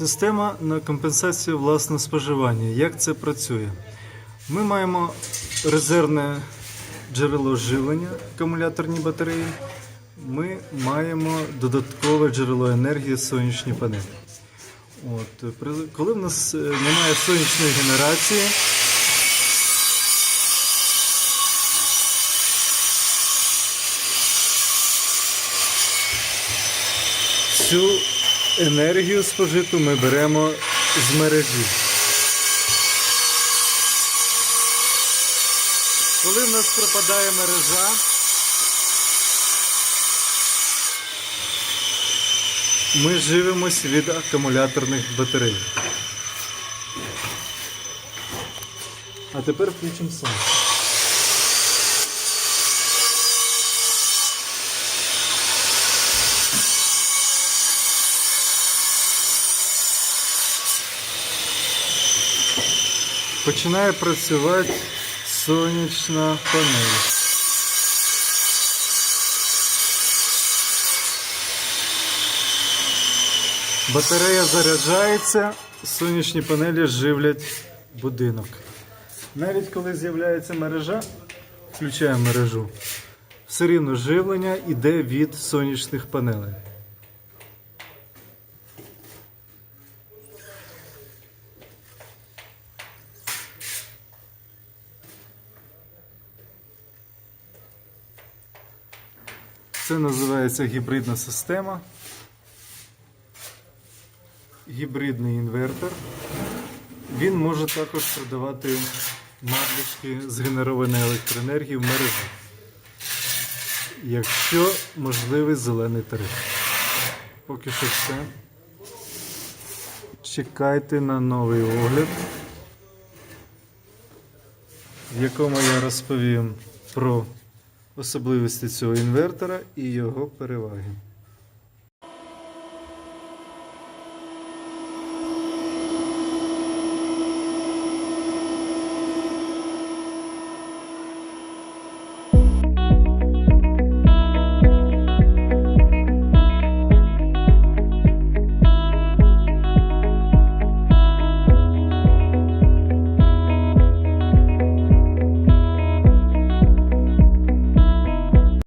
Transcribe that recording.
Система на компенсацію власного споживання. Як це працює? Ми маємо резервне джерело живлення, акумуляторні батареї. Ми маємо додаткове джерело енергії сонячні панелі. От, коли в нас е, немає сонячної генерації, цю енергію спожиту ми беремо з мережі. Коли в нас пропадає мережа, ми живемось від акумуляторних батарей. А тепер включимо сонце. Починає працювати сонячна панель. Батарея заряджається, сонячні панелі живлять будинок. Навіть коли з'являється мережа, включаємо мережу, все рівно живлення йде від сонячних панелей. Це називається гібридна система. Гібридний інвертор. Він може також продавати надлишки згенерованої електроенергії в мережу, якщо можливий зелений тариф. Поки що все. Чекайте на новий огляд, в якому я розповім про особливості цього інвертора і його переваги.